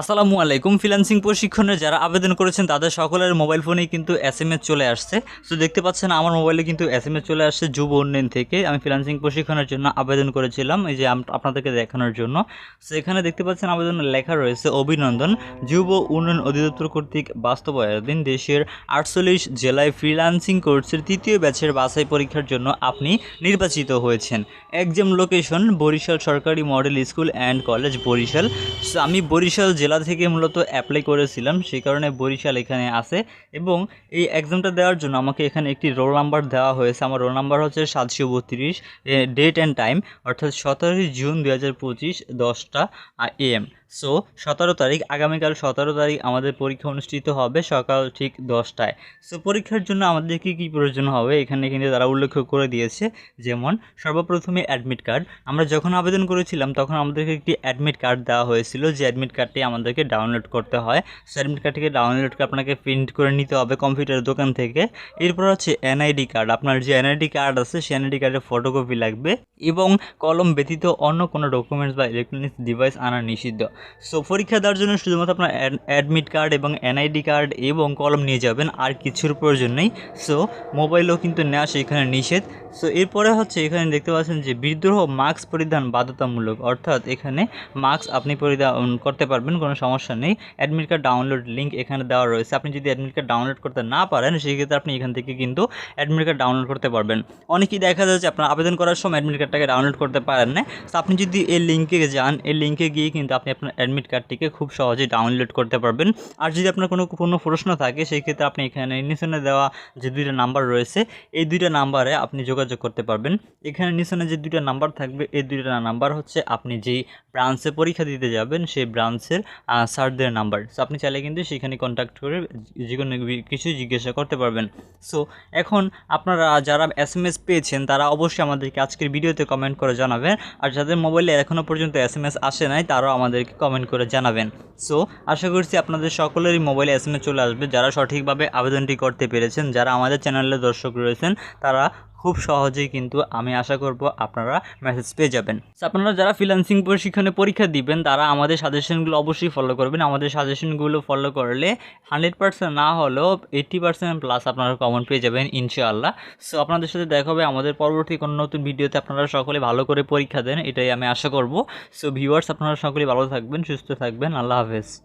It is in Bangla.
আসসালামু আলাইকুম। ফ্রিল্যান্সিং প্রশিক্ষণে যারা আবেদন করেছেন, তাদের সকলের মোবাইল ফোনেই কিন্তু এস চলে আসছে। তো দেখতে পাচ্ছেন, আমার মোবাইলে কিন্তু এস চলে আসছে যুব উন্নয়ন থেকে। আমি ফ্রিল্যান্সিং প্রশিক্ষণের জন্য আবেদন করেছিলাম, এই যে আপনাদেরকে দেখানোর জন্য। তো এখানে দেখতে পাচ্ছেন, আবেদনে লেখা রয়েছে, অভিনন্দন, যুব উন্নয়ন অধিদপ্তর কর্তৃক বাস্তবায়নাধীন দেশের আটচল্লিশ জেলায় ফ্রিল্যান্সিং কোর্সের তৃতীয় ব্যাচের বাছাই পরীক্ষার জন্য আপনি নির্বাচিত হয়েছেন। এক্সাম লোকেশন বরিশাল সরকারি model school and college Barishal. আমি বরিশাল জেলা থেকে মূলত অ্যাপ্লাই করেছিলাম, সেই কারণে বরিশাল এখানে আছে এবং এই এক্সামটা দেওয়ার জন্য আমাকে এখানে একটি রোল নাম্বার দেওয়া হয়েছে। আমার রোল নাম্বার হচ্ছে সাতশো বত্রিশ ডেট অ্যান্ড টাইম অর্থাৎ সতেরোই জুন দু হাজার পঁচিশ, দশটা এম সো সতেরো তারিখ, আগামীকাল সতেরো তারিখ আমাদের পরীক্ষা অনুষ্ঠিত হবে সকাল ঠিক দশটায়। সো পরীক্ষার জন্য আমাদের কী কী প্রয়োজন হবে? এখানে কিন্তু তারা উল্লেখ করে দিয়েছে, যেমন সর্বপ্রথমে অ্যাডমিট কার্ড আমরা যখন আবেদন করেছিলাম, তখন আমাদেরকে একটি অ্যাডমিট কার্ড দেওয়া হয়েছিল, যে অ্যাডমিট কার্ডটি আমাদেরকে ডাউনলোড করতে হয়। সো অ্যাডমিট কার্ডটিকে ডাউনলোড করে আপনাকে প্রিন্ট করে নিতে হবে কম্পিউটার দোকান থেকে। এরপর হচ্ছে এনআইডি কার্ড আপনার যে এনআইডি কার্ড আছে, সেই এনআইডি কার্ডের ফটোকপি লাগবে এবং কলম ব্যতীত অন্য কোনো ডকুমেন্টস বা ইলেকট্রনিক্স ডিভাইস আনা নিষিদ্ধ। সো পরীক্ষা দেওয়ার জন্য শুধুমাত্র আপনার অ্যাডমিট কার্ড এবং এনআইডি কার্ড এবং কলম নিয়ে যাবেন, আর কিছুর প্রয়োজন নেই। সো মোবাইলও কিন্তু নেওয়া সেখানে নিষেধ। সো এরপরে হচ্ছে এখানে দেখতে পাচ্ছেন যে বিদ্রোহ মাস্ক পরিধান বাধ্যতামূলক, অর্থাৎ এখানে মাস্ক আপনি পরিধান করতে পারবেন, কোনো সমস্যা নেই। অ্যাডমিট কার্ড ডাউনলোড লিঙ্ক এখানে দেওয়া রয়েছে। আপনি যদি অ্যাডমিট কার্ড ডাউনলোড করতে না পারেন, সেক্ষেত্রে আপনি এখান থেকে কিন্তু অ্যাডমিট কার্ড ডাউনলোড করতে পারবেন। অনেকেই দেখা যায় যে আপনার আবেদন করার সময় অ্যাডমিট কার্ডটাকে ডাউনলোড করতে পারেন না। তো আপনি যদি এই লিঙ্কে যান, এই লিঙ্কে গিয়ে কিন্তু আপনি আপনার অ্যাডমিট কার্ডটিকে খুব সহজেই ডাউনলোড করতে পারবেন। আর যদি আপনার কোনো কোনো প্রশ্ন থাকে, সেই ক্ষেত্রে আপনি এখানে নিচনে দেওয়া যে দুইটা নাম্বার রয়েছে, এই দুইটা নাম্বারে আপনি যোগাযোগ করতে পারবেন। এখানে নিচনে যে দুইটা নাম্বার থাকবে, এই দুইটা নাম্বার হচ্ছে আপনি যেই ব্রাঞ্চে পরীক্ষা দিতে যাবেন, সেই ব্রাঞ্চের স্যারদের নাম্বার সো আপনি চাইলে কিন্তু সেখানে কন্ট্যাক্ট করে যে কোনো কিছু জিজ্ঞাসা করতে পারবেন। সো এখন আপনারা যারা এস এম এস পেয়েছেন, তারা অবশ্যই আমাদেরকে আজকের ভিডিওতে কমেন্ট করে জানাবেন। আর যাদের মোবাইলে এখনও পর্যন্ত এস এম এস আসে নাই, তারাও আমাদেরকে কমেন্ট করে জানাবেন। সো আশা করছি আপনাদের সকলেরই মোবাইলে এস চলে আসবে। যারা সঠিকভাবে আবেদনটি করতে পেরেছেন, যারা আমাদের চ্যানেলের দর্শক রয়েছেন, তারা খুব সহজেই কিন্তু আমি আশা করব আপনারা মেসেজ পেয়ে যাবেন। আপনারা যারা ফ্রিল্যান্সিং প্রশিক্ষণে পরীক্ষা দিবেন, তারা আমাদের সাজেশনগুলো অবশ্যই ফলো করবেন। আমাদের সাজেশনগুলো ফলো করলে হান্ড্রেড পার্সেন্ট না হলেও এইট্টি পার্সেন্ট প্লাস আপনারা কমন পেয়ে যাবেন, ইনশাআল্লাহ। সো আপনাদের সাথে দেখা হবে আমাদের পরবর্তী কোনো নতুন ভিডিওতে। আপনারা সকলে ভালো করে পরীক্ষা দেন, এটাই আমি আশা করব। সো ভিউয়ার্স আপনারা সকলে ভালো থাকবেন, সুস্থ থাকবেন। আল্লাহ হাফেজ।